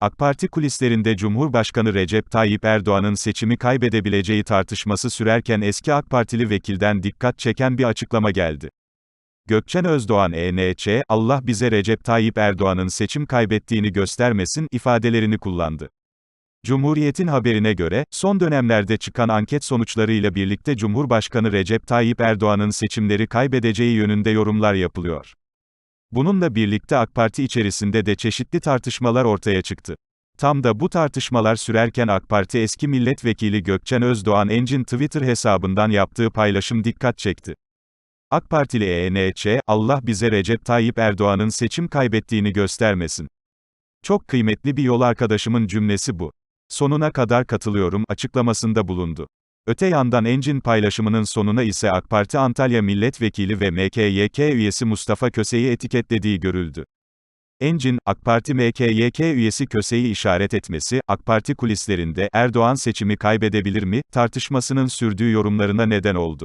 AK Parti kulislerinde Cumhurbaşkanı Recep Tayyip Erdoğan'ın seçimi kaybedebileceği tartışması sürerken eski AK Partili vekilden dikkat çeken bir açıklama geldi. Gökçen Özdoğan ENÇ, Allah bize Recep Tayyip Erdoğan'ın seçim kaybettiğini göstermesin ifadelerini kullandı. Cumhuriyet'in haberine göre, son dönemlerde çıkan anket sonuçlarıyla birlikte Cumhurbaşkanı Recep Tayyip Erdoğan'ın seçimleri kaybedeceği yönünde yorumlar yapılıyor. Bununla birlikte AK Parti içerisinde de çeşitli tartışmalar ortaya çıktı. Tam da bu tartışmalar sürerken AK Parti eski milletvekili Gökçen Özdoğan Encin Twitter hesabından yaptığı paylaşım dikkat çekti. AK Partili ENÇ, Allah bize Recep Tayyip Erdoğan'ın seçim kaybettiğini göstermesin. Çok kıymetli bir yol arkadaşımın cümlesi bu. Sonuna kadar katılıyorum açıklamasında bulundu. Öte yandan Encin paylaşımının sonuna ise AK Parti Antalya Milletvekili ve MKYK üyesi Mustafa Köse'yi etiketlediği görüldü. Encin, AK Parti MKYK üyesi Köse'yi işaret etmesi, AK Parti kulislerinde Erdoğan seçimi kaybedebilir mi tartışmasının sürdüğü yorumlarına neden oldu.